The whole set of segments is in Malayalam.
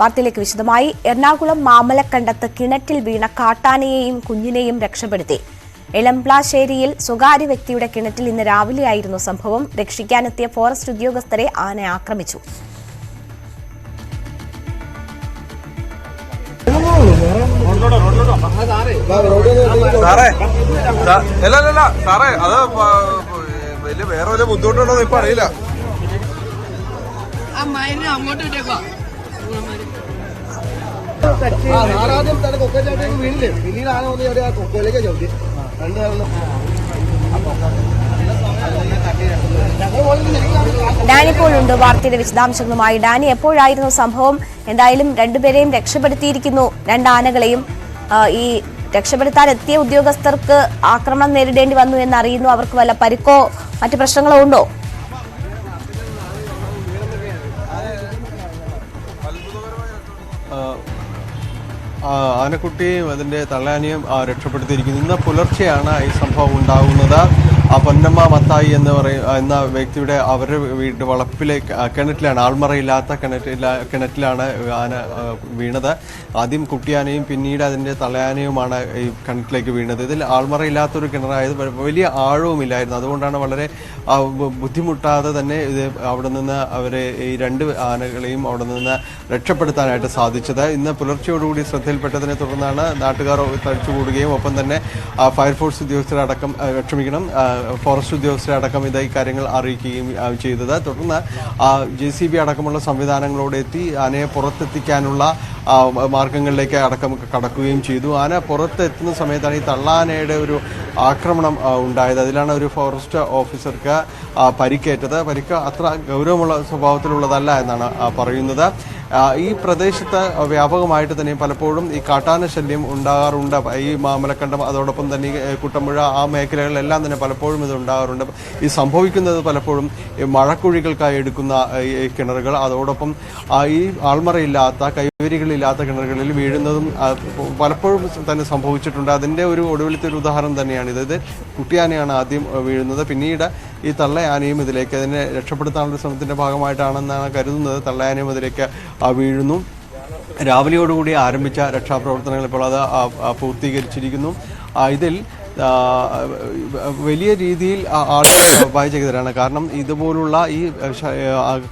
വാർത്തയിലേക്ക് വിശദമായി. എറണാകുളം മാമലക്കണ്ടത്ത് കിണറ്റിൽ വീണ കാട്ടാനയെയും കുഞ്ഞിനെയും രക്ഷപ്പെടുത്തി. എളംപ്ലാശ്ശേരിയിൽ സ്വകാര്യ വ്യക്തിയുടെ കിണറ്റിൽ ഇന്ന് രാവിലെയായിരുന്നു സംഭവം. രക്ഷിക്കാനെത്തിയ ഫോറസ്റ്റ് ഉദ്യോഗസ്ഥരെ ആന ആക്രമിച്ചു. സാറേ അത് വലിയ വേറെ വല്ല ബുദ്ധിമുട്ടുണ്ടോ ഇപ്പൊ അറിയില്ല. അങ്ങോട്ട് വിട്ടേക്കുവാ ആദ്യം തന്നെ കൊക്ക ചവിട്ടി വീണില്ലേ പിന്നീട് ആന വന്ന് ചവിട്ടി ആ കൊക്കയിലേക്ക് ചവിട്ടി. രണ്ട് കാരണം ഡാനി ഇപ്പോഴുണ്ട് വാർത്തയുടെ വിശദാംശങ്ങളുമായി ഡാനി എപ്പോഴായിരുന്നു സംഭവം? എന്തായാലും രണ്ടുപേരെയും രക്ഷപ്പെടുത്തിയിരിക്കുന്നു. രണ്ടാനകളെയും ഈ രക്ഷപ്പെടുത്താൻ എത്തിയ ഉദ്യോഗസ്ഥർക്ക് ആക്രമണം നേരിടേണ്ടി വന്നു എന്നറിയുന്നു. അവർക്ക് വല്ല പരിക്കോ മറ്റു പ്രശ്നങ്ങളോ ഉണ്ടോ? ആനക്കുട്ടിയും അതിന്റെ തള്ളാനിയും രക്ഷപ്പെടുത്തിയിരിക്കുന്നു. ഇന്ന് പുലർച്ചെയാണ് ഈ സംഭവം ഉണ്ടാകുന്നത്. ആ പൊന്നമ്മ മത്തായി എന്ന് പറയും എന്ന വ്യക്തിയുടെ അവരുടെ വീട് വളപ്പിലെ കിണറ്റിലാണ് ആൾമറയില്ലാത്ത കിണറ്റില കിണറ്റിലാണ് ആന വീണത്. ആദ്യം കുട്ടിയാനയും പിന്നീട് അതിന്റെ തലയാനയുമാണ് ഈ കിണറ്റിലേക്ക് വീണത്. ഇതിൽ ആൾമറയില്ലാത്തൊരു കിണറായത് വലിയ ആഴവുമില്ലായിരുന്നു. അതുകൊണ്ടാണ് വളരെ ബുദ്ധിമുട്ടാതെ തന്നെ ഇത് അവിടെ നിന്ന് അവരെ ഈ രണ്ട് ആനകളെയും അവിടെ നിന്ന് രക്ഷപ്പെടുത്താനായിട്ട് സാധിച്ചത്. ഇന്ന് പുലർച്ചയോടുകൂടി ശ്രദ്ധയിൽപ്പെട്ടതിനെ തുടർന്നാണ് നാട്ടുകാർ തടിച്ചുകൂടുകയും ഒപ്പം തന്നെ ഫയർഫോഴ്സ് ഉദ്യോഗസ്ഥരടക്കം ക്ഷമിക്കണം ആ, ഉദ്യോഗസ്ഥരെ അടക്കം ഇതായി ഇക്കാര്യങ്ങൾ അറിയിക്കുകയും ചെയ്തത്. തുടർന്ന് ജെ സി ബി അടക്കമുള്ള സംവിധാനങ്ങളോടെ എത്തി ആനയെ പുറത്തെത്തിക്കാനുള്ള മാർഗങ്ങളിലേക്ക് അടക്കം കടക്കുകയും ചെയ്തു. ആന പുറത്തെത്തുന്ന സമയത്താണ് ഈ തള്ളാനയുടെ ഒരു ആക്രമണം ഉണ്ടായത്. അതിലാണ് ഒരു ഫോറസ്റ്റ് ഓഫീസർക്ക് പരിക്കേറ്റത്. പരിക്ക് അത്ര ഗൗരവമുള്ള സ്വഭാവത്തിലുള്ളതല്ല എന്നാണ് പറയുന്നത്. ഈ പ്രദേശത്ത് വ്യാപകമായിട്ട് തന്നെ പലപ്പോഴും ഈ കാട്ടാന ശല്യം ഉണ്ടാകാറുണ്ട്. ഈ മാമലക്കണ്ടം അതോടൊപ്പം തന്നെ കുട്ടമ്പുഴ ആ മേഖലകളിലെല്ലാം തന്നെ പലപ്പോഴും ഇത് ഉണ്ടാകാറുണ്ട്. ഈ സംഭവിക്കുന്നത് പലപ്പോഴും മഴക്കുഴികൾക്കായി എടുക്കുന്ന കിണറുകൾ അതോടൊപ്പം ഈ ആൾമറയില്ലാത്ത കൈവരികളില്ലാത്ത കിണറുകളിൽ വീഴുന്നതും പലപ്പോഴും തന്നെ സംഭവിച്ചിട്ടുണ്ട്. അതിന്റെ ഒരു ഒടുവിലത്തെ ഒരു ഉദാഹരണം തന്നെയാണ് ഇത്. ഇത് കുട്ടിയാനയാണ് ആദ്യം വീഴുന്നത്. പിന്നീട് ഈ തള്ളയാനയും ഇതിലേക്ക് അതിനെ രക്ഷപ്പെടുത്താനുള്ള ശ്രമത്തിന്റെ ഭാഗമായിട്ടാണെന്നാണ് കരുതുന്നത്. തള്ളയാനയും ഇതിലേക്ക് വീഴുന്നു. രാവിലെയോടുകൂടി ആരംഭിച്ച രക്ഷാപ്രവർത്തനങ്ങൾ ഇപ്പോൾ അത് പൂർത്തീകരിച്ചിരിക്കുന്നു. ഇതിൽ വലിയ രീതിയിൽ ആളുകൾ വായിച്ചെതിരാണ് കാരണം ഇതുപോലുള്ള ഈ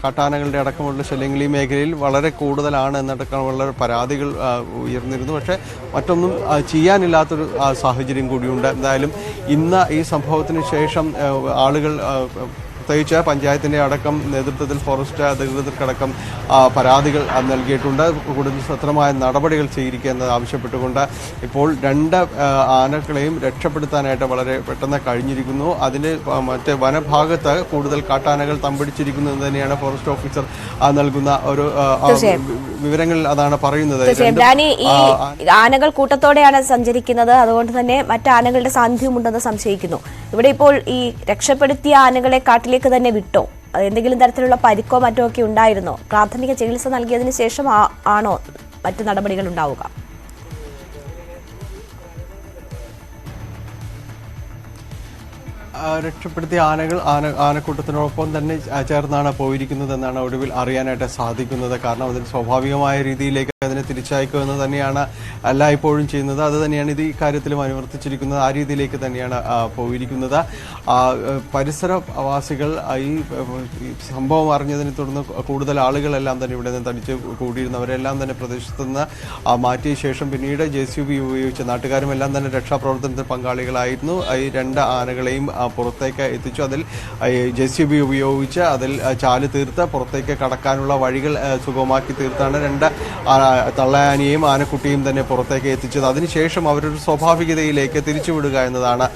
കട്ടാനകളുടെ അടക്കമുള്ള ശല്യങ്ങൾ ഈ മേഖലയിൽ വളരെ കൂടുതലാണ് എന്നടക്കമുള്ള പരാതികൾ ഉയർന്നിരുന്നു. പക്ഷേ മറ്റൊന്നും ചെയ്യാനില്ലാത്തൊരു സാഹചര്യം കൂടിയുണ്ട്. എന്തായാലും ഇന്ന് ഈ സംഭവത്തിന് ശേഷം ആളുകൾ പ്രത്യേകിച്ച് പഞ്ചായത്തിന്റെ അടക്കം നേതൃത്വത്തിൽ ഫോറസ്റ്റ് അധികൃതർക്കടക്കം പരാതികൾ നൽകിയിട്ടുണ്ട്. കൂടുതൽ ശക്തമായ നടപടികൾ സ്വീകരിക്കുന്നത് ആവശ്യപ്പെട്ടുകൊണ്ട് ഇപ്പോൾ രണ്ട് ആനകളെയും രക്ഷപ്പെടുത്താനായിട്ട് വളരെ പെട്ടെന്ന് കഴിഞ്ഞിരിക്കുന്നു. അതിന് മറ്റ് വനഭാഗത്ത് കൂടുതൽ കാട്ടാനകൾ തമ്പിടിച്ചിരിക്കുന്നു എന്ന് തന്നെയാണ് ഫോറസ്റ്റ് ഓഫീസർ നൽകുന്ന ഒരു വിവരങ്ങളിൽ അതാണ് പറയുന്നത്. ഈ ആനകൾ കൂട്ടത്തോടെയാണ് സഞ്ചരിക്കുന്നത്. അതുകൊണ്ട് തന്നെ മറ്റു ആനകളുടെ സാന്നിധ്യമുണ്ടെന്ന് സംശയിക്കുന്നു. ഇവിടെ ഇപ്പോൾ ഈ രക്ഷപ്പെടുത്തിയ ആനകളെ കാട്ടിലേക്ക് തന്നെ വിട്ടോ? എന്തെങ്കിലും തരത്തിലുള്ള പരിക്കോ മറ്റോ ഒക്കെ ഉണ്ടായിരുന്നോ? പ്രാഥമിക ചികിത്സ നൽകിയതിന് ശേഷം ആണോ മറ്റു നടപടികൾ ഉണ്ടാവുക? രക്ഷപ്പെടുത്തിയ ആനകൾ ആന ആനക്കൂട്ടത്തിനോടൊപ്പം തന്നെ ചേർന്നാണ് പോയിരിക്കുന്നത് എന്നാണ് ഒടുവിൽ അറിയാനായിട്ട് സാധിക്കുന്നത്. കാരണം അതിന് സ്വാഭാവികമായ രീതിയിലേക്ക് അതിനെ തിരിച്ചയക്കുക എന്ന് തന്നെയാണ് ഇപ്പോഴും ചെയ്യുന്നത്. അത് തന്നെയാണ് ഇത് ഈ കാര്യത്തിലും അനുവർത്തിച്ചിരിക്കുന്നത്. ആ രീതിയിലേക്ക് തന്നെയാണ് പോയിരിക്കുന്നത്. പരിസരവാസികൾ ഈ സംഭവം അറിഞ്ഞതിനെ തുടർന്ന് കൂടുതൽ ആളുകളെല്ലാം തന്നെ ഇവിടെ നിന്ന് തടിച്ച് കൂടിയിരുന്നവരെല്ലാം തന്നെ പ്രദേശത്ത് നിന്ന് മാറ്റിയ ശേഷം പിന്നീട് ജെ സി ബി ഉപയോഗിച്ച് നാട്ടുകാരും എല്ലാം തന്നെ രക്ഷാപ്രവർത്തനത്തിൽ പങ്കാളികളായിരുന്നു. ഈ രണ്ട് ആനകളെയും പുറത്തേക്ക് എത്തിച്ചു. അതിൽ ജെ സി ബി ഉപയോഗിച്ച് അതിൽ ചാൽ തീർത്ത് പുറത്തേക്ക് കടക്കാനുള്ള വഴികൾ സുഗമമാക്കി തീർത്താണ് രണ്ട് തള്ളയാനയെയും ആനക്കുട്ടിയും തന്നെ പുറത്തേക്ക് എത്തിച്ചത്. അതിനുശേഷം അവരൊരു സ്വാഭാവികതയിലേക്ക് തിരിച്ചുവിടുക എന്നതാണ്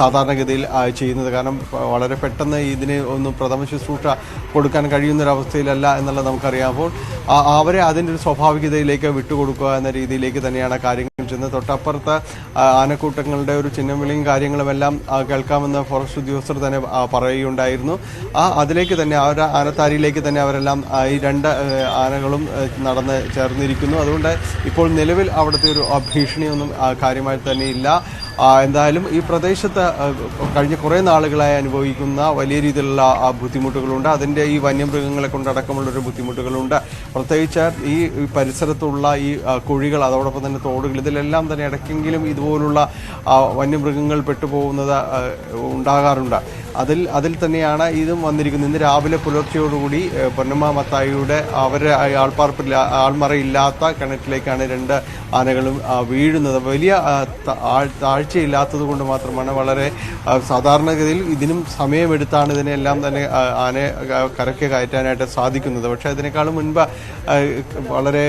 സാധാരണഗതിയിൽ ചെയ്യുന്നത്. കാരണം വളരെ പെട്ടെന്ന് ഇതിന് ഒന്നും പ്രഥമ ശുശ്രൂഷ കൊടുക്കാൻ കഴിയുന്നൊരവസ്ഥയിലല്ല എന്നുള്ളത് നമുക്കറിയാം. അപ്പോൾ അവരെ അതിന്റെ ഒരു സ്വാഭാവികതയിലേക്ക് വിട്ടുകൊടുക്കുക എന്ന രീതിയിലേക്ക് തന്നെയാണ് കാര്യങ്ങൾ ചെന്ന് തൊട്ടപ്പുറത്ത് ആനക്കൂട്ടങ്ങളുടെ ഒരു ചിഹ്നം വിളിയും കാര്യങ്ങളും എല്ലാം കേൾക്കാമെന്ന് ഫോറസ്റ്റ് ഉദ്യോഗസ്ഥർ തന്നെ പറയുകയുണ്ടായിരുന്നു. ആ അതിലേക്ക് തന്നെ ആ ഒരു ആനത്താരിയിലേക്ക് തന്നെ അവരെല്ലാം ഈ രണ്ട് ആനകളും നടന്ന് ചേർന്നിരിക്കുന്നു. അതുകൊണ്ട് ഇപ്പോൾ നിലവിൽ അവിടുത്തെ ഒരു ഭീഷണിയൊന്നും കാര്യമായി തന്നെ ഇല്ല. എന്തായാലും ഈ പ്രദേശത്ത് കഴിഞ്ഞ കുറേ നാളുകളായി അനുഭവിക്കുന്ന വലിയ രീതിയിലുള്ള ബുദ്ധിമുട്ടുകളുണ്ട്. അതിന്റെ ഈ വന്യമൃഗങ്ങളെ കൊണ്ടടക്കമുള്ളൊരു ബുദ്ധിമുട്ടുകളുണ്ട്. പ്രത്യേകിച്ച് ഈ പരിസരത്തുള്ള ഈ കുഴികൾ അതോടൊപ്പം തന്നെ തോടുകൾ ഇതിലെല്ലാം തന്നെ ഇടയ്ക്കെങ്കിലും ഇതുപോലുള്ള വന്യമൃഗങ്ങൾ പെട്ടുപോകുന്നത് ഉണ്ടാകാറുണ്ട്. അതിൽ അതിൽ തന്നെയാണ് ഇതും വന്നിരിക്കുന്നത്. ഇന്ന് രാവിലെ പുലർച്ചയോടുകൂടി പൊന്നമ്മ മത്തായിയുടെ അവരെ ആൾപ്പാർപ്പില്ല ആൾമറയില്ലാത്ത കിണറ്റിലേക്കാണ് രണ്ട് ആനകളും വീഴുന്നത്. വലിയ താഴ്ചയില്ലാത്തത് കൊണ്ട് മാത്രമാണ് വളരെ സാധാരണഗതിയിൽ ഇതിനും സമയമെടുത്താണ് ഇതിനെല്ലാം തന്നെ ആന കരയ്ക്ക് കയറ്റാനായിട്ട് സാധിക്കുന്നത്. പക്ഷേ അതിനേക്കാളും മുൻപ് വളരെ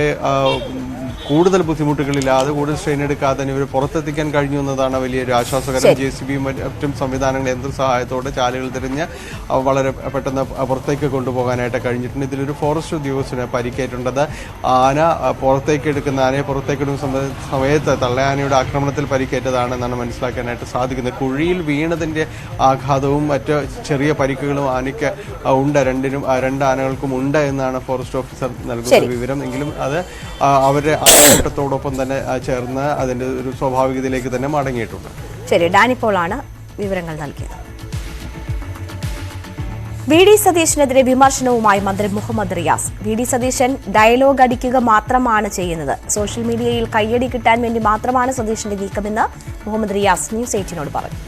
കൂടുതൽ ബുദ്ധിമുട്ടുകളില്ലാതെ കൂടുതൽ സ്ട്രെയിൻ എടുക്കാതെ തന്നെ ഇവർ പുറത്തെത്തിക്കാൻ കഴിഞ്ഞു എന്നതാണ് വലിയൊരു ആശ്വാസകരം. ജെ സി ബിയും മറ്റും സംവിധാനങ്ങൾ യന്ത്ര സഹായത്തോടെ ചാലുകൾ തിരിഞ്ഞ് വളരെ പെട്ടെന്ന് പുറത്തേക്ക് കൊണ്ടുപോകാനായിട്ട് കഴിഞ്ഞിട്ടുണ്ട്. ഇതിലൊരു ഫോറസ്റ്റ് ഉദ്യോഗസ്ഥന് പരിക്കേറ്റുണ്ടത്. ആന പുറത്തേക്ക് എടുക്കുന്ന ആനയെ പുറത്തേക്ക് എടുക്കുന്ന സമയ- സമയത്ത് തള്ളയാനയുടെ ആക്രമണത്തിൽ പരിക്കേറ്റതാണെന്നാണ് മനസ്സിലാക്കാനായിട്ട് സാധിക്കുന്നത്. കുഴിയിൽ വീണതിന്റെ ആഘാതവും മറ്റ് ചെറിയ പരിക്കുകളും ആനയ്ക്ക് ഉണ്ട്. രണ്ടിനും രണ്ട് ആനകൾക്കും ഉണ്ട് എന്നാണ് ഫോറസ്റ്റ് ഓഫീസർ നൽകുന്ന വിവരം. എങ്കിലും അത് ആ, അവരുടെ തന്നെ ചേർന്ന് അതിന്റെ ഒരു സ്വാഭാവികതയിലേക്ക് തന്നെ മടങ്ങിയിട്ടുണ്ട്. ശരി ഡാനിപ്പോളാണ് വിവരങ്ങൾ നൽകിയത്. വി ഡി സതീശനെതിരെ വിമർശനവുമായി മന്ത്രി Muhammad Riyas. V D Satheesan dialogue അടിക്കുക മാത്രമാണ് ചെയ്യുന്നത്. സോഷ്യൽ മീഡിയയിൽ കയ്യടി കിട്ടാൻ വേണ്ടി മാത്രമാണ് സതീശന്റെ നീക്കമെന്ന് മുഹമ്മദ് റിയാസ് ന്യൂസ് എയ്റ്റിനോട് പറഞ്ഞു.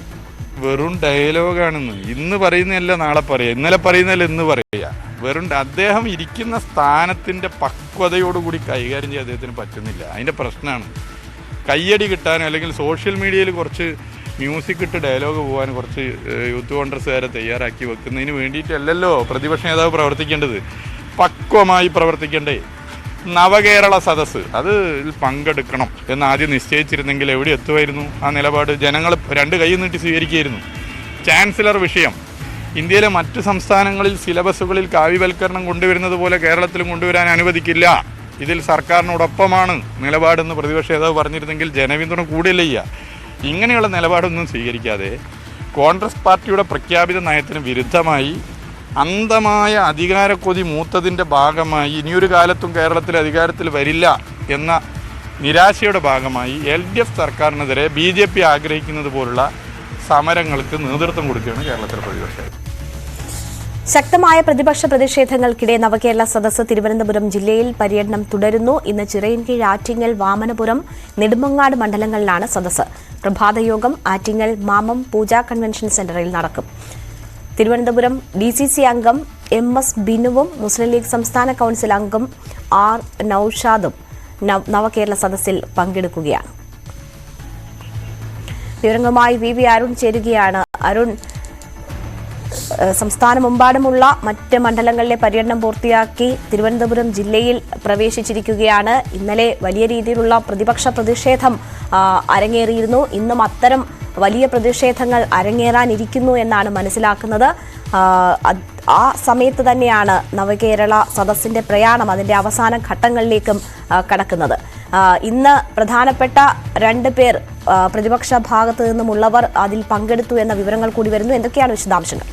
വെറും ഡയലോഗാണെന്ന്. ഇന്ന് പറയുന്നതല്ല നാളെ പറയുക ഇന്നലെ പറയുന്നതല്ല ഇന്ന് പറയുക വെറും അദ്ദേഹം ഇരിക്കുന്ന സ്ഥാനത്തിന്റെ പക്വതയോടുകൂടി കൈകാര്യം ചെയ്യാൻ അദ്ദേഹത്തിന് പറ്റുന്നില്ല. അതിന്റെ പ്രശ്നമാണ് കയ്യടി കിട്ടാനോ അല്ലെങ്കിൽ സോഷ്യൽ മീഡിയയിൽ കുറച്ച് മ്യൂസിക് ഇട്ട് ഡയലോഗ് പോകാൻ കുറച്ച് യൂത്ത് കോൺഗ്രസ്സുകാരെ തയ്യാറാക്കി വെക്കുന്നതിന് വേണ്ടിയിട്ടല്ലല്ലോ പ്രതിപക്ഷ നേതാവ് പ്രവർത്തിക്കേണ്ടത്. പക്വമായി പ്രവർത്തിക്കണ്ടേ. നവകേരള സദസ്സ്. അത് പങ്കെടുക്കണം എന്ന് ആദ്യം നിശ്ചയിച്ചിരുന്നെങ്കിൽ എവിടെ എത്തുമായിരുന്നു? ആ നിലപാട് ജനങ്ങൾ രണ്ട് കൈ നീട്ടി സ്വീകരിക്കുകയായിരുന്നു. ചാൻസലർ വിഷയം. ഇന്ത്യയിലെ മറ്റു സംസ്ഥാനങ്ങളിൽ സിലബസുകളിൽ കാവ്യവൽക്കരണം കൊണ്ടുവരുന്നത് പോലെ കേരളത്തിലും കൊണ്ടുവരാൻ അനുവദിക്കില്ല. ഇതിൽ സർക്കാരിനോടൊപ്പമാണ് നിലപാടെന്ന് പ്രതിപക്ഷ നേതാവ് പറഞ്ഞിരുന്നെങ്കിൽ ജനപിന്തുണ കൂടിയല്ല ഇങ്ങനെയുള്ള നിലപാടൊന്നും സ്വീകരിക്കാതെ കോൺഗ്രസ് പാർട്ടിയുടെ പ്രഖ്യാപിത നയത്തിന് വിരുദ്ധമായി അന്ധമായ അധികാരക്കൊതി മൂത്തതിന്റെ ഭാഗമായി ഇനിയൊരു കാലത്തും കേരളത്തിൽ അധികാരത്തിൽ വരില്ല എന്ന നിരാശയുടെ ഭാഗമായി എൽ ഡി എഫ് സർക്കാരിനെതിരെ ബി ജെ പി ആഗ്രഹിക്കുന്നത് പോലുള്ള സമരങ്ങൾക്ക് നേതൃത്വം കൊടുക്കുകയാണ് കേരളത്തിലെ പ്രതിപക്ഷം. ശക്തമായ പ്രതിപക്ഷ പ്രതിഷേധങ്ങൾക്കിടെ നവകേരള സദസ്സ് തിരുവനന്തപുരം ജില്ലയിൽ പര്യടനം തുടരുന്നു. ഇന്ന് ചിറയൻകീഴ് ആറ്റിങ്ങൽ വാമനപുരം നെടുമങ്ങാട് മണ്ഡലങ്ങളിലാണ് സദസ്സ്. പ്രഭാതയോഗം ആറ്റിങ്ങൽ മാമം പൂജാ കൺവെൻഷൻ സെന്ററിൽ നടക്കും. തിരുവനന്തപുരം ഡി സി സി അംഗം എം എസ് ബിനുവും മുസ്ലിം ലീഗ് സംസ്ഥാന കൗൺസിൽ അംഗം ആർ നൌഷാദും നവകേരള സദസ്സിൽ പങ്കെടുക്കുകയാണ്. വിവരങ്ങളുമായി വി വി അരുൺ ചേരുകയാണ്. അരുൺ സംസ്ഥാനമെമ്പാടുമുള്ള മറ്റ് മണ്ഡലങ്ങളിലെ പര്യടനം പൂർത്തിയാക്കി തിരുവനന്തപുരം ജില്ലയിൽ പ്രവേശിച്ചിരിക്കുകയാണ്. ഇന്നലെ വലിയ രീതിയിലുള്ള പ്രതിപക്ഷ പ്രതിഷേധം അരങ്ങേറിയിരുന്നു. ഇന്നും അത്തരം വലിയ പ്രതിഷേധങ്ങൾ അരങ്ങേറാനിരിക്കുന്നു എന്നാണ് മനസ്സിലാക്കുന്നത്. ആ, സമയത്ത് തന്നെയാണ് നവകേരള സദസ്സിന്റെ പ്രയാണം അതിന്റെ അവസാന ഘട്ടങ്ങളിലേക്കും കടക്കുന്നത്. ഇന്ന് പ്രധാനപ്പെട്ട രണ്ട് പേർ പ്രതിപക്ഷ ഭാഗത്തു നിന്നുമുള്ളവർ അതിൽ പങ്കെടുത്തു എന്ന വിവരങ്ങൾ കൂടി വരുന്നു. എന്തൊക്കെയാണ് വിശദാംശങ്ങൾ?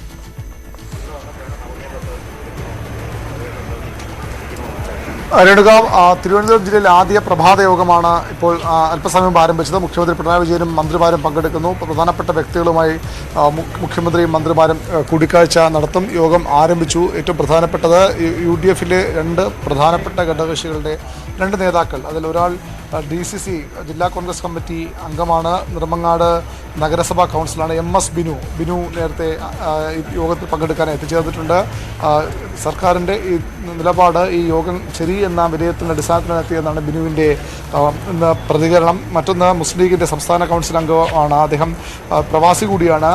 രേണുക ആ, തിരുവനന്തപുരം ജില്ലയിൽ ആദ്യ പ്രഭാത യോഗമാണ് ഇപ്പോൾ അല്പസമയം ആരംഭിച്ചത്. മുഖ്യമന്ത്രി പിണറായി വിജയനും മന്ത്രിമാരും പങ്കെടുക്കുന്നു. പ്രധാനപ്പെട്ട വ്യക്തികളുമായി മുഖ്യമന്ത്രിയും മന്ത്രിമാരും കൂടിക്കാഴ്ച നടത്തും. യോഗം ആരംഭിച്ചു. ഏറ്റവും പ്രധാനപ്പെട്ടത് യു ഡി എഫിലെ രണ്ട് പ്രധാനപ്പെട്ട ഘടകകക്ഷികളുടെ രണ്ട് നേതാക്കൾ. അതിൽ ഒരാൾ ഡി സി സി ജില്ലാ കോൺഗ്രസ് കമ്മിറ്റി അംഗമാണ് നിർമ്മങ്ങാട് നഗരസഭാ കൗൺസിലാണ് എം എസ് ബിനു. ബിനു നേരത്തെ യോഗത്തിൽ പങ്കെടുക്കാൻ എത്തിച്ചേർന്നിട്ടുണ്ട്. സർക്കാരിന്റെ ഈ നിലപാട് ഈ യോഗം ശരി എന്ന വിലയിരുത്തലിന്റെ അടിസ്ഥാനത്തിൽ എത്തിയെന്നാണ് ബിനുവിന്റെ പ്രതികരണം. മറ്റൊന്ന് മുസ്ലിം ലീഗിന്റെ സംസ്ഥാന കൗൺസിൽ അംഗമാണ് അദ്ദേഹം. പ്രവാസി കൂടിയാണ്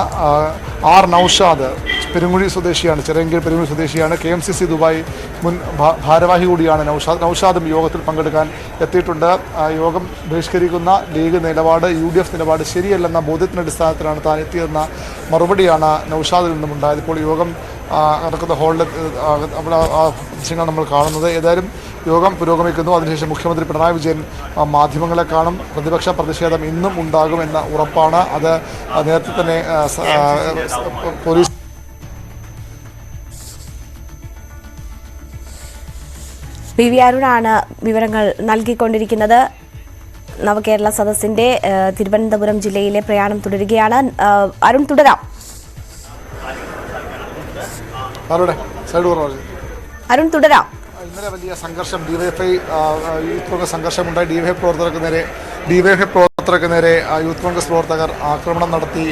ആർ നൌഷാദ്. പെരുങ്ങുഴി സ്വദേശിയാണ് ചെറിയങ്കീഴ് പെരുങ്ങുഴി സ്വദേശിയാണ്. K M C C Dubai മുൻ ഭാരവാഹി കൂടിയാണ് നൌഷാദ്. നൌഷാദും യോഗത്തിൽ പങ്കെടുക്കാൻ എത്തിയിട്ടുണ്ട്. യോഗം ബഹിഷ്കരിക്കുന്ന ലീഗ് നിലപാട് യു ഡി എഫ് നിലപാട് ശരിയല്ലെന്ന ബോധ്യത്തിന്റെ അടിസ്ഥാനത്തിലാണ് താൻ എത്തിയതെന്ന മറുപടിയാണ് നൌഷാദിൽ നിന്നും ഉണ്ടായത്. ഇപ്പോൾ യോഗം നടക്കുന്ന ഹാളിൽ അവിടെ ആ ദൃശ്യങ്ങൾ നമ്മൾ കാണുന്നത്. ഏതായാലും യോഗം പുരോഗമിക്കുന്നു. അതിനുശേഷം മുഖ്യമന്ത്രി പിണറായി വിജയൻ മാധ്യമങ്ങളെ കാണും. പ്രതിപക്ഷ പ്രതിഷേധം ഇന്നും ഉണ്ടാകുമെന്ന ഉറപ്പാണ്. അത് നേരത്തെ തന്നെ പോലീസ് പി വി അരുണാണ് വിവരങ്ങൾ നൽകിക്കൊണ്ടിരിക്കുന്നത്. നവകേരള സദസ്സിന്റെ തിരുവനന്തപുരം ജില്ലയിലെ പ്രയാണം തുടരുകയാണ്. അരുൺ തുടരാം. അരുൺ തുടരാം. ഇന്നലെ വലിയ സംഘർഷം ഡിവൈഎഫ്ഐ യൂത്ത് കോൺഗ്രസ് സംഘർഷമുണ്ടായി. ഡിവൈഎഫ് പ്രവർത്തകർക്ക് നേരെ ഡിവൈഎഫ് പ്രവർത്തകർക്ക് നേരെ യൂത്ത് കോൺഗ്രസ് പ്രവർത്തകർ ആക്രമണം നടത്തി.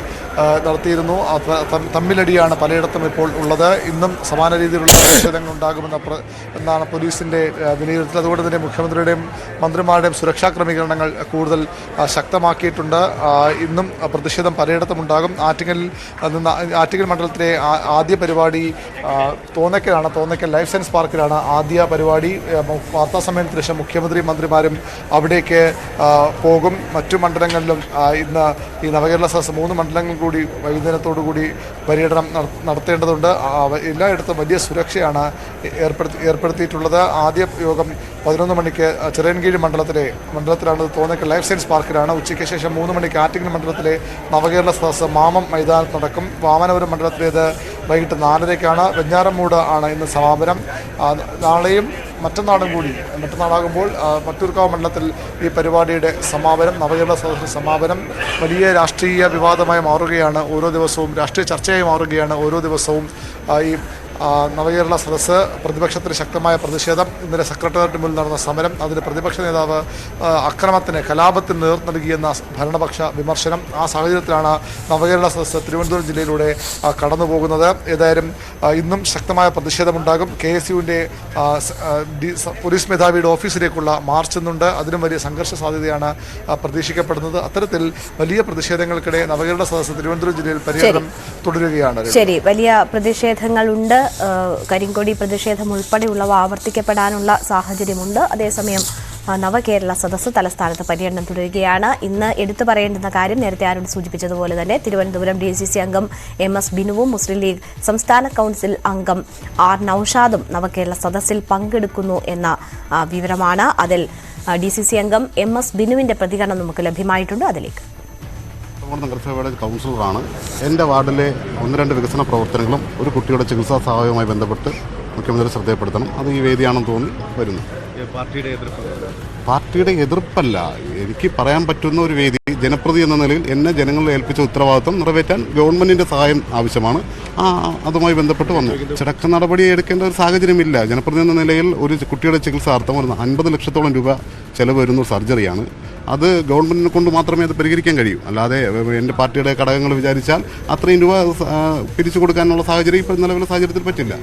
നടത്തിയിരുന്നു. തമ്മിലടിയാണ് പലയിടത്തും ഇപ്പോൾ ഉള്ളത്. ഇന്നും സമാന രീതിയിലുള്ള പ്രതിഷേധങ്ങൾ ഉണ്ടാകുമെന്ന എന്നാണ് പോലീസിന്റെ വിലയിരുത്തൽ. അതുകൊണ്ട് തന്നെ മുഖ്യമന്ത്രിയുടെയും മന്ത്രിമാരുടെയും സുരക്ഷാ ക്രമീകരണങ്ങൾ കൂടുതൽ ശക്തമാക്കിയിട്ടുണ്ട്. ഇന്നും പ്രതിഷേധം പലയിടത്തും ഉണ്ടാകും. ആറ്റിങ്ങലിൽ നിന്ന് ആറ്റിങ്ങൽ മണ്ഡലത്തിലെ ആദ്യ പരിപാടി തോന്നക്കലാണ് തോന്നക്കൽ ലൈഫ് സയൻസ് പാർക്കിലാണ് ആദ്യ പരിപാടി. വാർത്താ സമ്മേളനത്തിന് ശേഷം മുഖ്യമന്ത്രി മന്ത്രിമാരും അവിടേക്ക് പോകും. മറ്റു മണ്ഡലങ്ങളിലും ഇന്ന് ഈ നവകേരള സദസ് മൂന്ന് മണ്ഡലങ്ങൾ കൂടി വൈകുന്നേരത്തോടു കൂടി പര്യടനം നടത്തേണ്ടതുണ്ട്. എല്ലായിടത്തും വലിയ സുരക്ഷയാണ് ഏർപ്പെടുത്തി ഏർപ്പെടുത്തിയിട്ടുള്ളത്. ആദ്യ യോഗം പതിനൊന്ന് മണിക്ക് ചിറയൻകീഴ് മണ്ഡലത്തിലെ മണ്ഡലത്തിലാണ് തോന്നക്കൽ ലൈഫ് സയൻസ് പാർക്കിലാണ്. ഉച്ചയ്ക്ക് ശേഷം മൂന്ന് മണിക്ക് ആറ്റിങ്ങൽ മണ്ഡലത്തിലെ നവകേരള സദസ് മാമം മൈതാനത്ത് നടക്കും. വാമനപുരം മണ്ഡലത്തിലേത് വൈകിട്ട് നാലരയ്ക്കാണ്. വെഞ്ഞാറമൂട് ആണ് ഇന്ന് സമാപനം. നാളെയും മറ്റന്നാളും കൂടി മറ്റന്നാളാകുമ്പോൾ പട്ടൂർക്കാവ് മണ്ഡലത്തിൽ ഈ പരിപാടിയുടെ സമാപനം നവകേരള സദസ്സിന് സമാപനം വലിയ രാഷ്ട്രീയ വിവാദമായി മാറുകയാണ് ഓരോ ദിവസവും രാഷ്ട്രീയ ചർച്ചയായി മാറുകയാണ് ഓരോ ദിവസവും ഈ നവകേരള സദസ്സ് പ്രതിപക്ഷത്തിന് ശക്തമായ പ്രതിഷേധം. ഇന്നലെ സെക്രട്ടേറിയറ്റ് മുന്നിൽ നടന്ന സമരം അതിന് പ്രതിപക്ഷ നേതാവ് അക്രമത്തിന് കലാപത്തിന് നേർ നൽകിയെന്ന ഭരണപക്ഷ വിമർശനം. ആ സാഹചര്യത്തിലാണ് നവകേരള സദസ്സ് തിരുവനന്തപുരം ജില്ലയിലൂടെ കടന്നുപോകുന്നത്. കടന്നു പോകുന്നത് ഏതായാലും ഇന്നും ശക്തമായ പ്രതിഷേധമുണ്ടാകും. കെ എസ് യുവിന്റെ പോലീസ് മേധാവിയുടെ ഓഫീസിലേക്കുള്ള മാർച്ച് ഇന്നുണ്ട്. അതിനും വലിയ സംഘർഷ സാധ്യതയാണ് പ്രതീക്ഷിക്കപ്പെടുന്നത്. അത്തരത്തിൽ വലിയ പ്രതിഷേധങ്ങൾക്കിടെ നവകേരള സദസ്സ് തിരുവനന്തപുരം ജില്ലയിൽ പര്യടനം തുടരുകയാണ്. ശരി. വലിയ പ്രതിഷേധങ്ങളുണ്ട്. കരിങ്കൊടി പ്രതിഷേധം ഉൾപ്പെടെയുള്ളവ ആവർത്തിക്കപ്പെടാനുള്ള സാഹചര്യമുണ്ട്. അതേസമയം നവകേരള സദസ്സ് തലസ്ഥാനത്ത് പര്യടനം തുടരുകയാണ്. ഇന്ന് എടുത്തു പറയേണ്ടുന്ന കാര്യം നേരത്തെ അരുൺ സൂചിപ്പിച്ചതുപോലെ തന്നെ തിരുവനന്തപുരം ഡി സി സി അംഗം എം എസ് ബിനുവും മുസ്ലിം ലീഗ് സംസ്ഥാന കൗൺസിൽ അംഗം ആർ നൌഷാദും നവകേരള സദസ്സിൽ പങ്കെടുക്കുന്നു എന്ന വിവരമാണ്. അതിൽ ഡി സി സി അംഗം എം എസ് ബിനുവിന്റെ പ്രതികരണം നമുക്ക് ലഭ്യമായിട്ടുണ്ട്. അതിലേക്ക്. നമ്മുടെ നഗരസഭയുടെ കൗൺസിലറാണ്. എന്റെ വാർഡിലെ ഒന്ന് രണ്ട് വികസന പ്രവർത്തനങ്ങളും ഒരു കുട്ടിയുടെ ചികിത്സാ സഹായവുമായി ബന്ധപ്പെട്ട് മുഖ്യമന്ത്രി ശ്രദ്ധയപ്പെടുത്തണം. അത് ഈ വേദിയാണെന്ന് തോന്നി വരുന്നു. പാർട്ടിയുടെ എതിർപ്പല്ല. എനിക്ക് പറയാൻ പറ്റുന്ന ഒരു വേദി ജനപ്രതി എന്ന നിലയിൽ എന്നെ ജനങ്ങളെ ഏൽപ്പിച്ച ഉത്തരവാദിത്വം നിറവേറ്റാൻ ഗവൺമെന്റിന്റെ സഹായം ആവശ്യമാണ്. ആ അതുമായി ബന്ധപ്പെട്ട് വന്നു. ചടക്ക നടപടി എടുക്കേണ്ട ഒരു സാഹചര്യമില്ല. ജനപ്രതി എന്ന നിലയിൽ ഒരു കുട്ടിയുടെ ചികിത്സാർത്ഥം ഒരു അൻപത് ലക്ഷത്തോളം രൂപ ചെലവ് വരുന്ന സർജറിയാണ്. അത് ഗവൺമെന്റിനെ കൊണ്ട് മാത്രമേ അത് പരിഹരിക്കാൻ കഴിയൂ. അല്ലാതെ എന്റെ പാർട്ടിയുടെ ഘടകങ്ങൾ വിചാരിച്ചാൽ അത്രയും രൂപ പിരിച്ചു കൊടുക്കാനുള്ള സാഹചര്യം ഇപ്പോൾ നിലവിലെ സാഹചര്യത്തിൽ പറ്റില്ല.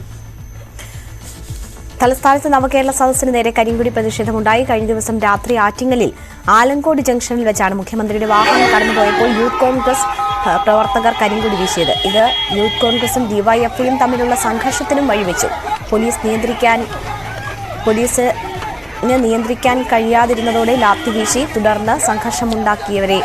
തലസ്ഥാനത്ത് നവകേരള സദസ്സിന് നേരെ കരിങ്കുടി പ്രതിഷേധമുണ്ടായി. കഴിഞ്ഞ ദിവസം രാത്രി ആറ്റിങ്ങലിൽ ആലങ്കോട് ജംഗ്ഷനിൽ വെച്ചാണ് മുഖ്യമന്ത്രിയുടെ വാഹനം കടന്നുപോയപ്പോൾ യൂത്ത് കോൺഗ്രസ് പ്രവർത്തകർ കരിങ്കുടി വീശിയത്. ഇത് യൂത്ത് കോൺഗ്രസും ഡിവൈഎഫ്ഐയും തമ്മിലുള്ള സംഘർഷത്തിനും വഴിവെച്ചു. പോലീസ് നിയന്ത്രിക്കാൻ പോലീസിന് നിയന്ത്രിക്കാൻ കഴിയാതിരുന്നതോടെ ലാത്തി വീശി. തുടർന്ന് സംഘർഷമുണ്ടാക്കിയവരെ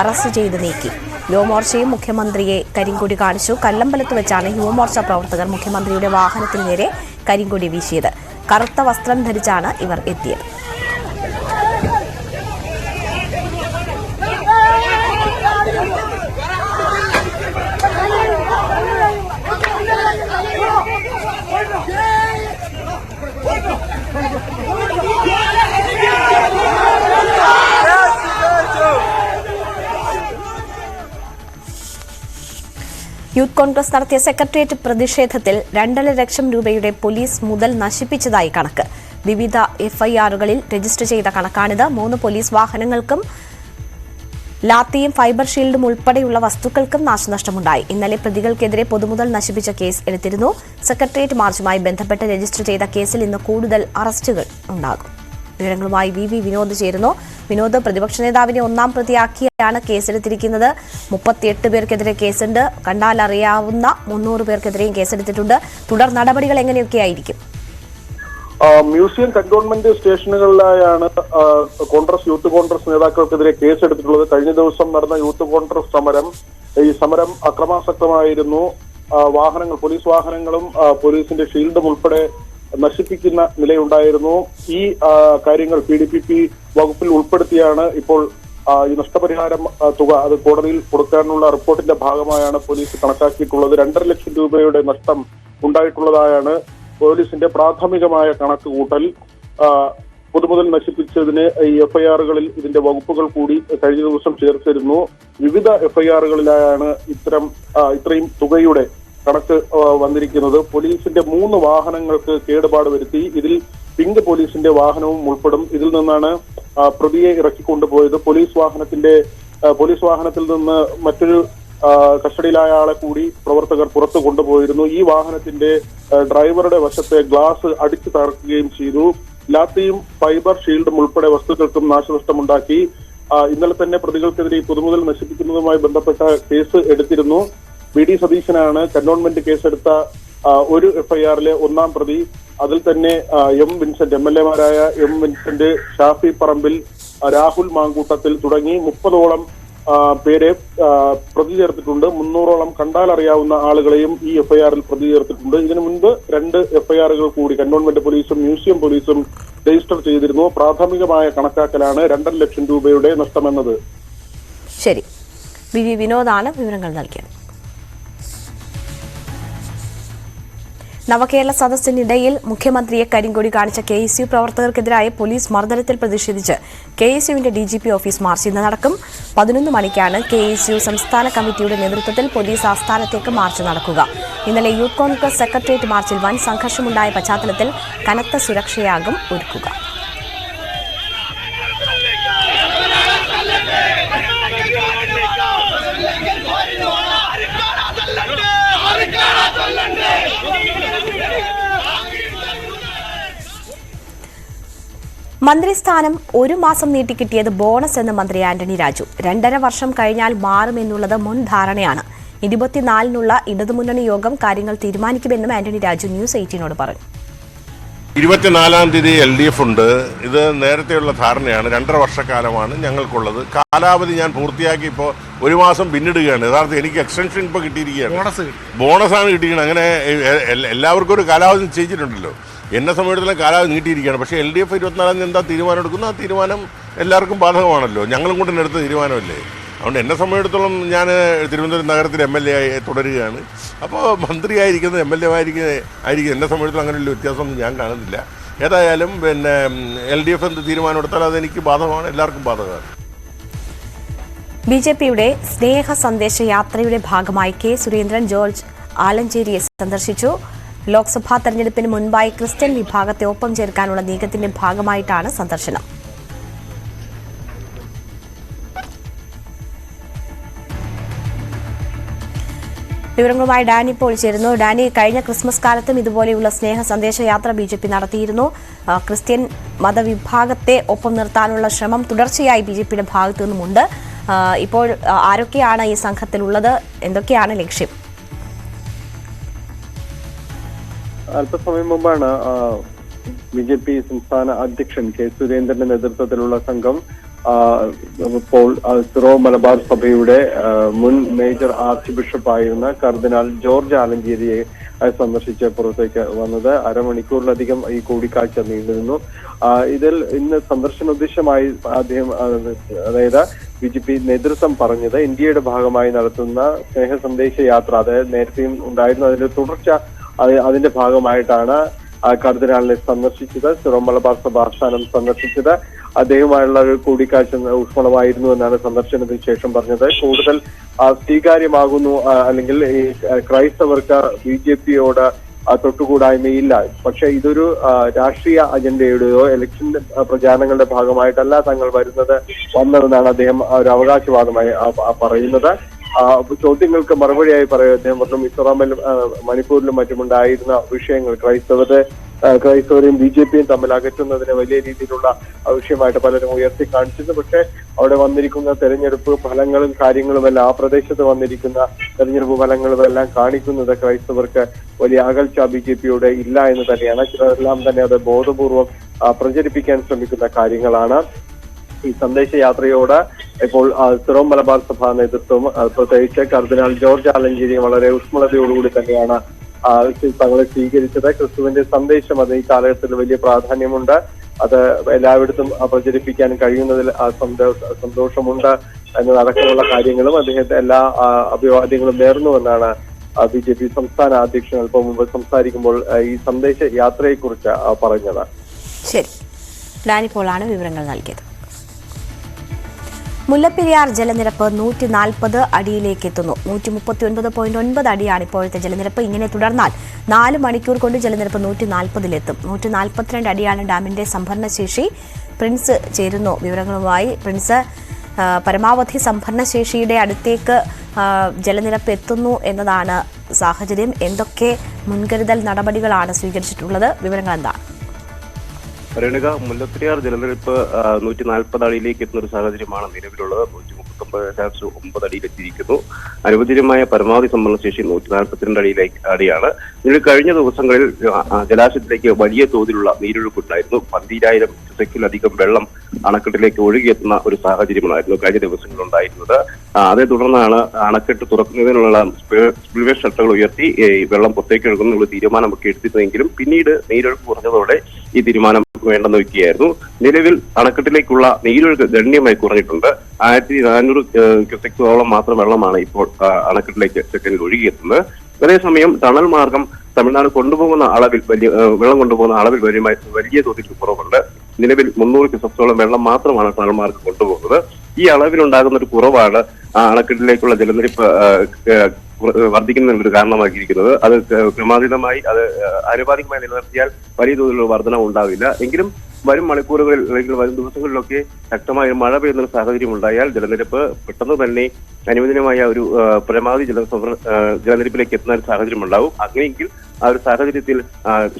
അറസ്റ്റ് ചെയ്ത് നീക്കി. യുവമോർച്ചയും മുഖ്യമന്ത്രിയെ കരിങ്കൊടി കാണിച്ചു. കല്ലമ്പലത്ത് വെച്ചാണ് യുവമോർച്ച പ്രവർത്തകർ മുഖ്യമന്ത്രിയുടെ വാഹനത്തിന് നേരെ കരിങ്കൊടി വീശിയത്. കറുത്ത വസ്ത്രം ധരിച്ചാണ് ഇവർ എത്തിയത്. യൂത്ത് കോൺഗ്രസ് നടത്തിയ സെക്രട്ടേറിയറ്റ് പ്രതിഷേധത്തിൽ രണ്ടര ലക്ഷം രൂപയുടെ പോലീസ് മുതൽ നശിപ്പിച്ചതായി കണക്ക്. വിവിധ എഫ്ഐആറുകളിൽ രജിസ്റ്റർ ചെയ്ത കണക്കാണിത്. മൂന്ന് പോലീസ് വാഹനങ്ങൾക്കും ലാത്തിയും ഫൈബർ ഷീൽഡും ഉൾപ്പെടെയുള്ള വസ്തുക്കൾക്കും നാശനഷ്ടമുണ്ടായി. ഇന്നലെ പ്രതികൾക്കെതിരെ പൊതുമുതൽ നശിപ്പിച്ച കേസ് എടുത്തിരുന്നു. സെക്രട്ടേറിയറ്റ് മാർച്ചുമായി ബന്ധപ്പെട്ട് രജിസ്റ്റർ ചെയ്ത കേസിൽ ഇന്ന് കൂടുതൽ അറസ്റ്റുകൾ ഉണ്ടാകും. വിവരങ്ങളുമായി വി വി വിനോദ് ചേരുന്നു. വിനോദ് പ്രതിപക്ഷ നേതാവിനെ ഒന്നാം പ്രതിയാക്കിയാണ് കേസെടുത്തിരിക്കുന്നത്. മുപ്പത്തിയെട്ട് പേർക്കെതിരെ കേസുണ്ട്. കണ്ടാൽ അറിയാവുന്ന മുന്നൂറ് പേർക്കെതിരെയും കേസെടുത്തിട്ടുണ്ട്. തുടർ നടപടികൾ എങ്ങനെയൊക്കെയായിരിക്കും? മ്യൂസിയം കന്റോൺമെന്റ് സ്റ്റേഷനുകളിലായാണ് കോൺഗ്രസ് യൂത്ത് കോൺഗ്രസ് നേതാക്കൾക്കെതിരെ കേസെടുത്തിട്ടുള്ളത്. കഴിഞ്ഞ ദിവസം നടന്ന യൂത്ത് കോൺഗ്രസ് സമരം ഈ സമരം അക്രമാസക്തമായിരുന്നു. വാഹനങ്ങൾ പോലീസ് വാഹനങ്ങളും പോലീസിന്റെ ഷീൽഡും ഉൾപ്പെടെ നശിപ്പിക്കുന്ന നിലയുണ്ടായിരുന്നു. ഈ കാര്യങ്ങൾ പി ഡി പി പി വകുപ്പിൽ ഉൾപ്പെടുത്തിയാണ് ഇപ്പോൾ ഈ നഷ്ടപരിഹാരം തുക അത് കോടതിയിൽ കൊടുക്കാനുള്ള റിപ്പോർട്ടിന്റെ ഭാഗമായാണ് പോലീസ് കണക്കാക്കിയിട്ടുള്ളത്. രണ്ടര ലക്ഷം രൂപയുടെ നഷ്ടം ഉണ്ടായിട്ടുള്ളതായാണ് പോലീസിന്റെ പ്രാഥമികമായ കണക്ക് കൂട്ടൽ. പൊതുമുതൽ നശിപ്പിച്ചതിന് ഈ എഫ്ഐആറുകളിൽ ഇതിന്റെ വകുപ്പുകൾ കൂടി കഴിഞ്ഞ ദിവസം ചേർത്തിരുന്നു. വിവിധ എഫ്ഐആറുകളിലായാണ് ഇത്തരം ഇത്രയും തുകയുടെ കണക്ക് വന്നിരിക്കുന്നത്. പോലീസിന്റെ മൂന്ന് വാഹനങ്ങൾക്ക് കേടുപാട് വരുത്തി. ഇതിൽ പിങ്ക് പോലീസിന്റെ വാഹനവും ഉൾപ്പെടും. ഇതിൽ നിന്നാണ് പ്രതിയെ ഇറക്കിക്കൊണ്ടുപോയത് പോലീസ് വാഹനത്തിന്റെ പോലീസ് വാഹനത്തിൽ നിന്ന് മറ്റൊരു കസ്റ്റഡിയിലായ ആളെ കൂടി പ്രവർത്തകർ പുറത്തു കൊണ്ടുപോയിരുന്നു. ഈ വാഹനത്തിന്റെ ഡ്രൈവറുടെ വശത്തെ ഗ്ലാസ് അടിച്ചു തകർക്കുകയും ചെയ്തു. ലാത്തിയും ഫൈബർ ഷീൽഡും ഉൾപ്പെടെ വസ്തുക്കൾക്കും നാശനഷ്ടമുണ്ടാക്കി. ഇന്നലെ തന്നെ പ്രതികൾക്കെതിരെ പൊതുമുതൽ നശിപ്പിക്കുന്നതുമായി ബന്ധപ്പെട്ട കേസ് എടുത്തിരുന്നു. വി ഡി സതീശനാണ് കന്റോൺമെന്റ് കേസെടുത്ത ഒരു എഫ്ഐആറിലെ ഒന്നാം പ്രതി. അതിൽ തന്നെ എം വിൻസെന്റ് എം എൽ എമാരായ എം വിൻസെന്റ് ഷാഫി പറമ്പിൽ രാഹുൽ മാങ്കൂട്ടത്തിൽ തുടങ്ങി മുപ്പതോളം പേരെ പ്രതി ചേർത്തിട്ടുണ്ട്. മുന്നൂറോളം കണ്ടാൽ അറിയാവുന്ന ആളുകളെയും ഈ എഫ്ഐആറിൽ പ്രതി ചേർത്തിട്ടുണ്ട്. ഇതിനു മുൻപ് രണ്ട് എഫ്ഐആറുകൾ കൂടി കന്റോൺമെന്റ് പോലീസും മ്യൂസിയം പോലീസും രജിസ്റ്റർ ചെയ്തിരുന്നു. പ്രാഥമികമായ കണക്കാക്കലാണ് രണ്ടര ലക്ഷം രൂപയുടെ നഷ്ടമെന്നത്. ശരി. വിനോദാണ് വിവരങ്ങൾ നൽകിയത്. നവകേരള സദസ്സിനിടയിൽ മുഖ്യമന്ത്രിയെ കരിങ്കൊടി കാണിച്ച കെ എസ് യു പ്രവർത്തകർക്കെതിരായ പോലീസ് മർദ്ദനത്തിൽ പ്രതിഷേധിച്ച് K S യുവിന്റെ D G P office march ഇന്ന് നടക്കും പതിനൊന്ന് മണിക്കാണ് കെ എസ് യു സംസ്ഥാന കമ്മിറ്റിയുടെ നേതൃത്വത്തിൽ പോലീസ് ആസ്ഥാനത്തേക്ക് മാർച്ച് നടക്കുക. ഇന്നലെ യൂത്ത് കോൺഗ്രസ് സെക്രട്ടേറിയറ്റ് മാർച്ചിൽ വൻ സംഘർഷമുണ്ടായ പശ്ചാത്തലത്തിൽ കനത്ത സുരക്ഷയാകും ഒരുക്കുക. മന്ത്രിസ്ഥാനം ഒരു മാസം നീട്ടി നീട്ടിക്കിട്ടിയത് ബോണസ് എന്ന് മന്ത്രി ആന്റണി രാജു. രണ്ടര വർഷം കഴിഞ്ഞാൽ മാറുമെന്നുള്ളത് മുൻ ധാരണയാണ്. ഇരുപത്തിനാലിനുള്ള ഇടതുമുന്നണി യോഗം കാര്യങ്ങൾ തീരുമാനിക്കുമെന്നും ആന്റണി രാജു ന്യൂസ് എയ്റ്റീനോട് പറഞ്ഞു. ഇരുപത്തിനാലാം തീയതി എൽ ഡി എഫ് ഉണ്ട്. ഇത് നേരത്തെയുള്ള ധാരണയാണ്. രണ്ടര വർഷക്കാലമാണ് ഞങ്ങൾക്കുള്ളത്. കാലാവധി ഞാൻ പൂർത്തിയാക്കി ഇപ്പോൾ ഒരു മാസം പിന്നിടുകയാണ്. യഥാർത്ഥം എനിക്ക് എക്സ്റ്റൻഷൻ ഇപ്പോൾ കിട്ടിയിരിക്കുകയാണ്. ബോണസ് ബോണസാണ് കിട്ടിയിരിക്കുന്നത്. അങ്ങനെ എല്ലാവർക്കും ഒരു കാലാവധി നിശ്ചയിച്ചിട്ടുണ്ടല്ലോ. എന്നെ സംബന്ധിച്ചിടത്തോളം കാലാവധി നീട്ടിയിരിക്കുകയാണ്. പക്ഷേ എൽ ഡി എഫ് ഇരുപത്തിനാലാം തീയതി എന്താ തീരുമാനം എടുക്കുന്നു? ആ തീരുമാനം എല്ലാവർക്കും ബാധകമാണല്ലോ. ഞങ്ങളും കൊണ്ട് എടുത്ത തീരുമാനമല്ലേ? അതുകൊണ്ട് എന്നെ സംബന്ധിച്ചിടത്തോളം ഞാൻ തിരുവനന്തപുരം നഗരത്തിൽ എം എൽ എ ആയി തുടരുകയാണ്. അപ്പോൾ മന്ത്രിയായിരിക്കുന്നത് എം എൽ എ ആയിരിക്കുന്ന ആയിരിക്കും എന്നെ സംബന്ധിച്ചിടത്തോളം അങ്ങനെ വലിയ വ്യത്യാസമൊന്നും ഞാൻ കാണുന്നില്ല. ഏതായാലും പിന്നെ എൽ ഡി എഫ് എന്ത് തീരുമാനം എടുത്താൽ അതെനിക്ക് ബാധകമാണ് എല്ലാവർക്കും ബാധകമാണ്. ബി ജെ പിയുടെ സ്നേഹ സന്ദേശ യാത്രയുടെ ഭാഗമായി കെ സുരേന്ദ്രൻ ജോർജ് ആലഞ്ചേരിയെ സന്ദർശിച്ചു. ലോക്സഭാ തെരഞ്ഞെടുപ്പിന് മുൻപായി ക്രിസ്ത്യൻ വിഭാഗത്തെ ഒപ്പം ചേർക്കാനുള്ള നീക്കത്തിന്റെ ഭാഗമായിട്ടാണ് സന്ദർശനം. വിവരങ്ങളുമായി ഡാനി ഇപ്പോൾ ചേരുന്നു. ഡാനി കഴിഞ്ഞ ക്രിസ്മസ് കാലത്തും ഇതുപോലെയുള്ള സ്നേഹ സന്ദേശ യാത്ര ബി ജെ പി നടത്തിയിരുന്നു. ക്രിസ്ത്യൻ മതവിഭാഗത്തെ ഒപ്പം നിർത്താനുള്ള ശ്രമം തുടർച്ചയായി ബി ജെ പിയുടെ ഭാഗത്തു നിന്നുമുണ്ട് ഇപ്പോൾ ആരൊക്കെയാണ് ഈ സംഘത്തിലുള്ളത്? എന്തൊക്കെയാണ് ലക്ഷ്യം? അല്പസമയം മുമ്പാണ് ബി ജെ പി സംസ്ഥാന അധ്യക്ഷൻ കെ സുരേന്ദ്രന്റെ നേതൃത്വത്തിലുള്ള സംഘം ഇപ്പോൾ സിറോ മലബാർ സഭയുടെ മുൻ മേജർ ആർച്ച് ബിഷപ്പായിരുന്ന കർദിനാൾ ജോർജ് ആലഞ്ചേരിയെ സന്ദർശിച്ച് പുറത്തേക്ക് വന്നത്. അരമണിക്കൂറിലധികം ഈ കൂടിക്കാഴ്ച നീണ്ടിരുന്നു ഇതിൽ ഇന്ന് സന്ദർശന ഉദ്ദേശമായി അദ്ദേഹം അതായത് ബി ജെ പി നേതൃത്വം പറഞ്ഞത് ഇന്ത്യയുടെ ഭാഗമായി നടത്തുന്ന സ്നേഹ സന്ദേശ യാത്ര അതായത് നേരത്തെയും ഉണ്ടായിരുന്നു അതിന്റെ തുടർച്ച അതിന്റെ ഭാഗമായിട്ടാണ് കർദിനാളിനെ സന്ദർശിച്ചത് സിറോ സഭാസ്ഥാനം സന്ദർശിച്ചത്. അദ്ദേഹവുമായുള്ള ഒരു കൂടിക്കാഴ്ച ഊഷ്മളമായിരുന്നു എന്നാണ് സന്ദർശനത്തിന് ശേഷം പറഞ്ഞത്. കൂടുതൽ സ്വീകാര്യമാകുന്നു അല്ലെങ്കിൽ ഈ ക്രൈസ്തവർക്ക് ബി ജെ പിയോട് തൊട്ടുകൂടായ്മയില്ല. പക്ഷെ ഇതൊരു രാഷ്ട്രീയ അജണ്ടയുടെയോ ഇലക്ഷൻ പ്രചാരണങ്ങളുടെ ഭാഗമായിട്ടല്ല തങ്ങൾ വരുന്നത് വന്നതെന്നാണ് അദ്ദേഹം ഒരു അവകാശവാദമായി പറയുന്നത്. ചോദ്യങ്ങൾക്ക് മറുപടിയായി പറയും. അദ്ദേഹം പറഞ്ഞു മിസോറാമിലും ആ, മണിപ്പൂരിലും മറ്റുമുണ്ടായിരുന്ന വിഷയങ്ങൾ ക്രൈസ്തവരെ ക്രൈസ്തവരെയും ബി ജെ പിയും തമ്മിൽ അകറ്റുന്നതിന് വലിയ രീതിയിലുള്ള വിഷയമായിട്ട് പലരും ഉയർത്തി കാണിച്ചിരുന്നു. പക്ഷേ അവിടെ വന്നിരിക്കുന്ന തെരഞ്ഞെടുപ്പ് ഫലങ്ങളും കാര്യങ്ങളും എല്ലാം ആ പ്രദേശത്ത് വന്നിരിക്കുന്ന തെരഞ്ഞെടുപ്പ് ഫലങ്ങളും എല്ലാം കാണിക്കുന്നത് ക്രൈസ്തവർക്ക് വലിയ അകൽച്ച ബി ജെ പിയുടെ ഇല്ല എന്ന് തന്നെയാണ്. ചിലരെല്ലാം തന്നെ അത് ബോധപൂർവം പ്രചരിപ്പിക്കാൻ ശ്രമിക്കുന്ന കാര്യങ്ങളാണ്. ഈ സന്ദേശയാത്രയോട് ഇപ്പോൾ സിറോ മലബാർ സഭാ നേതൃത്വം പ്രത്യേകിച്ച് കർദിനാൾ ജോർജ് ആലഞ്ചേരി വളരെ ഊഷ്മളതയോടുകൂടി തന്നെയാണ് തങ്ങളെ സ്വീകരിച്ചത്. ക്രിസ്തുവിന്റെ സന്ദേശം അത് ഈ കാലഘട്ടത്തിൽ വലിയ പ്രാധാന്യമുണ്ട്. അത് എല്ലായിടത്തും പ്രചരിപ്പിക്കാൻ കഴിയുന്നതിൽ സന്തോഷമുണ്ട് എന്നതടക്കമുള്ള കാര്യങ്ങളും അദ്ദേഹത്തെ എല്ലാ അഭിവാദ്യങ്ങളും നേർന്നുവെന്നാണ് ബി ജെ പി സംസ്ഥാന അധ്യക്ഷൻ അല്പം മുമ്പ് സംസാരിക്കുമ്പോൾ ഈ സന്ദേശ യാത്രയെക്കുറിച്ച് പറഞ്ഞത്. ശരി. ഡാനിപ്പോളാണ് വിവരങ്ങൾ നൽകിയത്. മുല്ലപ്പെരിയാർ ജലനിരപ്പ് നൂറ്റി നാൽപ്പത് അടിയിലേക്ക് എത്തുന്നു നൂറ്റി മുപ്പത്തി ഒൻപത് പോയിന്റ് ഒൻപത് അടിയാണ് ഇപ്പോഴത്തെ ജലനിരപ്പ്. ഇങ്ങനെ തുടർന്നാൽ നാല് മണിക്കൂർ കൊണ്ട് ജലനിരപ്പ് നൂറ്റി നാൽപ്പതിലെത്തും നൂറ്റി നാൽപ്പത്തിരണ്ട് അടിയാണ് ഡാമിന്റെ സംഭരണശേഷി. പ്രിൻസ് ചേരുന്നു വിവരങ്ങളുമായി. പ്രിൻസ് പരമാവധി സംഭരണശേഷിയുടെ അടുത്തേക്ക് ജലനിരപ്പ് എത്തുന്നു എന്നതാണ് സാഹചര്യം. എന്തൊക്കെ മുൻകരുതൽ നടപടികളാണ് സ്വീകരിച്ചിട്ടുള്ളത്? വിവരങ്ങൾ എന്താണ്? രേണുക മുല്ലപ്പെരിയാർ ജലനിരപ്പ് നൂറ്റി നാൽപ്പത് അടിയിലേക്ക് എത്തുന്ന ഒരു സാഹചര്യമാണ് നിലവിലുള്ളത്. നൂറ്റി മുപ്പത്തൊമ്പത് ദശാംശം ഒമ്പത് അടിയിലെത്തിയിരിക്കുന്നു. അനുവദനീയമായ പരമാവധി സംഭരണശേഷി നൂറ്റി നാൽപ്പത്തിരണ്ട് അടിയിലേക്ക് അടിയാണ്. ഇതിൽ കഴിഞ്ഞ ദിവസങ്ങളിൽ ജലാശയത്തിലേക്ക് വലിയ തോതിലുള്ള നീരൊഴുക്കുണ്ടായിരുന്നു പന്തിരായിരം ക്യൂസെക്കിലധികം വെള്ളം അണക്കെട്ടിലേക്ക് ഒഴുകിയെത്തുന്ന ഒരു സാഹചര്യമായിരുന്നു കഴിഞ്ഞ ആ, അതേ തുടർന്നാണ് അണക്കെട്ട് തുറക്കുന്നതിനുള്ള സ്പിൽവേ ഷട്ടറുകൾ ഉയർത്തി വെള്ളം പുറത്തേക്ക് ഒഴുകുന്നുള്ള തീരുമാനമൊക്കെ എടുത്തിരുന്നെങ്കിലും പിന്നീട് നീരൊഴുക്ക് കുറഞ്ഞതോടെ ഈ തീരുമാനം വേണ്ടെന്ന് വെക്കുകയായിരുന്നു നിലവിൽ അണക്കെട്ടിലേക്കുള്ള നീരൊഴുക്ക് ഗണ്യമായി കുറഞ്ഞിട്ടുണ്ട്. ആയിരത്തി നാനൂറ് ക്യൂസെക്സോളം മാത്രം വെള്ളമാണ് ഇപ്പോൾ അണക്കെട്ടിലേക്ക് സെക്കൻഡിൽ ഒഴുകിയെത്തുന്നത്. അതേസമയം ടണൽ മാർഗം തമിഴ്നാട് കൊണ്ടുപോകുന്ന അളവിൽ വലിയ വെള്ളം കൊണ്ടുപോകുന്ന അളവിൽ വലിയ വലിയ തോതിൽ കുറവുണ്ട്. നിലവിൽ മുന്നൂറ് ക്യൂസെക്സോളം വെള്ളം മാത്രമാണ് മാർഗം കൊണ്ടുപോകുന്നത്. ഈ അളവിലുണ്ടാകുന്ന ഒരു കുറവാണ് ആ അണക്കെട്ടിലേക്കുള്ള ജലനിരപ്പ് ആ, ആ, വർദ്ധിക്കുന്നതിന് ഒരു കാരണമാക്കിയിരിക്കുന്നത് അത് ക്രമാതീതമായി അത് ആനുപാതികമായി നിലനിർത്തിയാൽ വലിയ തോതിലുള്ള വർധന ഉണ്ടാവില്ല എങ്കിലും വരും മണിക്കൂറുകളിൽ അല്ലെങ്കിൽ വരും ദിവസങ്ങളിലൊക്കെ ശക്തമായ മഴ പെയ്യുന്ന ഒരു സാഹചര്യം ഉണ്ടായാൽ ജലനിരപ്പ് പെട്ടെന്ന് തന്നെ അനുവദനമായ ഒരു പരമാവധി ജല ജലനിരപ്പിലേക്ക് എത്തുന്ന ഒരു സാഹചര്യം ഉണ്ടാവും. അങ്ങനെയെങ്കിൽ ആ ഒരു സാഹചര്യത്തിൽ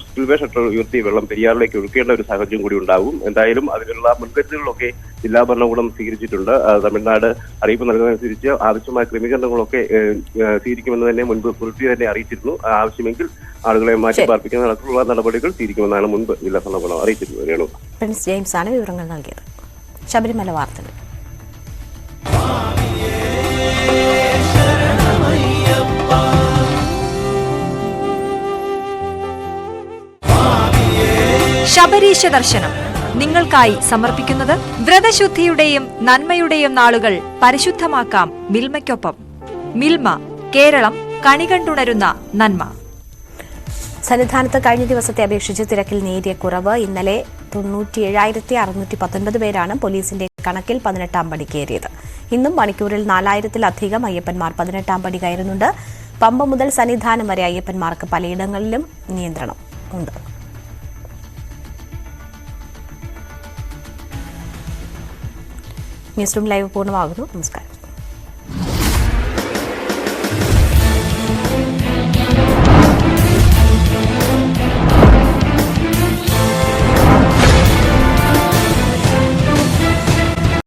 സ്പിൽവേ ഷട്ടർ ഉയർത്തി വെള്ളം പെരിയാറിലേക്ക് ഒഴുക്കേണ്ട ഒരു സാഹചര്യം കൂടി ഉണ്ടാകും എന്തായാലും അതിനുള്ള മുൻകരുതലുകളൊക്കെ ജില്ലാ ഭരണകൂടം സ്വീകരിച്ചിട്ടുണ്ട്. തമിഴ്നാട് അറിയിപ്പ് നൽകുന്നതനുസരിച്ച് ആവശ്യമായ ക്രമീകരണങ്ങളൊക്കെ സ്വീകരിക്കുമെന്ന് തന്നെ മുൻപ് പുലർത്തി തന്നെ അറിയിച്ചിരുന്നു. ആവശ്യമെങ്കിൽ ആളുകളെ മാറ്റി. പാർപ്പിക്കുന്ന അടക്കമുള്ള നടപടികൾ സ്വീകരിക്കുമെന്നാണ് മുൻപ് ജില്ലാ ഭരണകൂടം അറിയിച്ചിരുന്നത്. രേണു. പ്രിൻസ് ജെയിംസ് ആണ് വിവരങ്ങൾ നൽകിയത്. ശബരിമല വാർത്തകൾ. ശബരീശ ദർശനം. നിങ്ങൾക്കായി സമർപ്പിക്കുന്നത് വ്രതശുദ്ധിയുടെയും നന്മയുടെയും നാളുകൾ പരിശുദ്ധമാക്കാം മിൽമയ്ക്കൊപ്പം. മിൽമ കേരളം കണികണ്ടുണരുന്ന നന്മ. സന്നിധാനത്ത് കഴിഞ്ഞ ദിവസത്തെ അപേക്ഷിച്ച് തിരക്കിൽ നേരിയ കുറവ് ഇന്നലെ തൊണ്ണൂറ്റി ഏഴായിരത്തി അറുന്നൂറ്റി പത്തൊൻപത് പേരാണ് പോലീസിന്റെ കണക്കിൽ പതിനെട്ടാം പടി കയറിയത് ഇന്നും മണിക്കൂറിൽ നാലായിരത്തിലധികം അയ്യപ്പന്മാർ പതിനെട്ടാം പടി കയറുന്നുണ്ട്. പമ്പ മുതൽ സന്നിധാനം വരെ അയ്യപ്പന്മാർക്ക് പലയിടങ്ങളിലും നിയന്ത്രണം ഉണ്ട്. ന്യൂസ് റൂം ലൈവ് പൂർണമാകുന്നു. നമസ്കാരം.